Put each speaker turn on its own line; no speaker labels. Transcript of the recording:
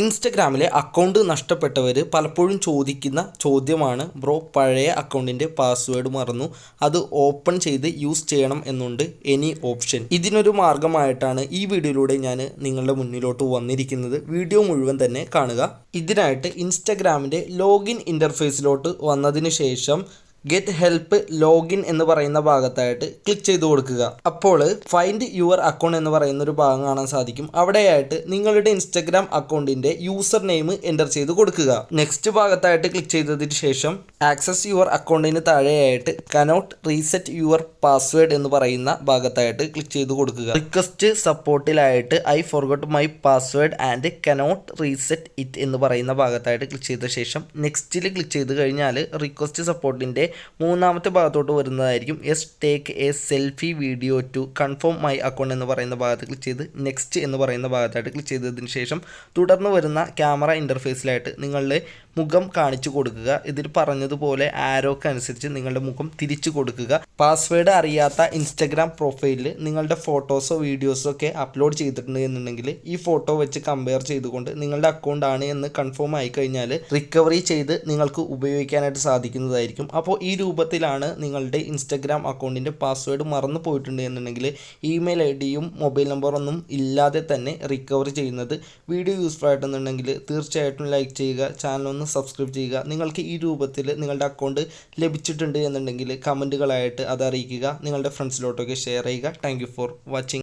ഇൻസ്റ്റഗ്രാമിലെ account നഷ്ടപ്പെട്ടവർ പലപ്പോഴും ചോദിക്കുന്ന ചോദ്യമാണ് ബ്രോ പഴയ അക്കൗണ്ടിന്റെ പാസ്വേഡ് മറന്നു. അത് ഓപ്പൺ ചെയ്ത് യൂസ് ചെയ്യണം എന്നുണ്ട് എനി ഓപ്ഷൻ ഇതിനൊരു മാർഗമായിട്ടാണ് ഈ വീഡിയോയിലൂടെ ഞാൻ നിങ്ങളുടെ മുന്നിലോട്ട് വന്നിരിക്കുന്നത്. വീഡിയോ മുഴുവൻ തന്നെ കാണുക. ഇതിനായിട്ട് ഇൻസ്റ്റഗ്രാമിന്റെ ലോഗിൻ ഇന്റർഫേസിലോട്ട് വന്നതിന് ശേഷം ഗെറ്റ് ഹെൽപ്പ് ലോഗിൻ എന്ന് പറയുന്ന ഭാഗത്തായിട്ട് ക്ലിക്ക് ചെയ്ത് കൊടുക്കുക. അപ്പോൾ ഫൈൻഡ് യുവർ അക്കൗണ്ട് എന്ന് പറയുന്ന ഒരു ഭാഗം കാണാൻ സാധിക്കും. അവിടെയായിട്ട് നിങ്ങളുടെ ഇൻസ്റ്റഗ്രാം അക്കൗണ്ടിന്റെ യൂസർ നെയിം എന്റർ ചെയ്ത് കൊടുക്കുക. നെക്സ്റ്റ് ഭാഗത്തായിട്ട് ക്ലിക്ക് ചെയ്തതിന് ശേഷം ആക്സസ് യുവർ അക്കൗണ്ടിന് താഴെയായിട്ട് കനോട്ട് റീസെറ്റ് യുവർ പാസ്വേഡ് എന്ന് പറയുന്ന ഭാഗത്തായിട്ട് ക്ലിക്ക് ചെയ്ത് കൊടുക്കുക. Request സപ്പോർട്ടിലായിട്ട് I forgot my password and cannot reset it എന്ന് പറയുന്ന ഭാഗത്തായിട്ട് ക്ലിക്ക് ചെയ്ത ശേഷം നെക്സ്റ്റിൽ ക്ലിക്ക് ചെയ്ത് കഴിഞ്ഞാൽ റിക്വസ്റ്റ് സപ്പോർട്ടിന്റെ മൂന്നാമത്തെ ഭാഗത്തോട്ട് വരുന്നതായിരിക്കും. Yes take a selfie video to confirm my account എന്ന് പറയുന്ന ഭാഗത്ത് ക്ലിക്ക് ചെയ്ത് നെക്സ്റ്റ് എന്ന് പറയുന്ന ഭാഗത്തായിട്ട് ക്ലിക്ക് ചെയ്തതിന് ശേഷം തുടർന്ന് വരുന്ന ക്യാമറ ഇന്റർഫേസിലായിട്ട് നിങ്ങളുടെ മുഖം കാണിച്ചു കൊടുക്കുക. ഇതിൽ പറഞ്ഞതുപോലെ ആരോക്ക് അനുസരിച്ച് നിങ്ങളുടെ മുഖം തിരിച്ചു കൊടുക്കുക. പാസ്വേഡ് അറിയാത്ത ഇൻസ്റ്റഗ്രാം പ്രൊഫൈലിൽ നിങ്ങളുടെ ഫോട്ടോസോ വീഡിയോസോ ഒക്കെ അപ്ലോഡ് ചെയ്തിട്ടുണ്ട് എന്നുണ്ടെങ്കിൽ ഈ ഫോട്ടോ വെച്ച് കമ്പയർ ചെയ്തുകൊണ്ട് നിങ്ങളുടെ അക്കൗണ്ട് ആണ് എന്ന് കൺഫേം ആയി കഴിഞ്ഞാൽ റിക്കവറി ചെയ്ത് നിങ്ങൾക്ക് ഉപയോഗിക്കാനായിട്ട് സാധിക്കുന്നതായിരിക്കും. അപ്പോൾ ഈ രൂപത്തിലാണ് നിങ്ങളുടെ ഇൻസ്റ്റഗ്രാം അക്കൗണ്ടിന്റെ പാസ്വേഡ് മറന്നു പോയിട്ടുണ്ട് എന്നുണ്ടെങ്കിൽ ഇമെയിൽ ഐ ഡിയും മൊബൈൽ നമ്പറൊന്നും ഇല്ലാതെ തന്നെ റിക്കവർ ചെയ്യുന്നത് വീഡിയോ യൂസ്ഫുൾ ആയിട്ടുണ്ടെങ്കിൽ തീർച്ചയായിട്ടും ലൈക്ക് ചെയ്യുക ചാനലൊന്ന് സബ്സ്ക്രൈബ് ചെയ്യുക. നിങ്ങൾക്ക് ഈ രൂപത്തിൽ നിങ്ങളുടെ അക്കൗണ്ട് ലഭിച്ചിട്ടുണ്ട് എന്നുണ്ടെങ്കിൽ കമന്റുകളായിട്ട് അത് അറിയിക്കുക. നിങ്ങളുടെ ഫ്രണ്ട്സിലോട്ടൊക്കെ ഷെയർ ചെയ്യുക. Thank for watching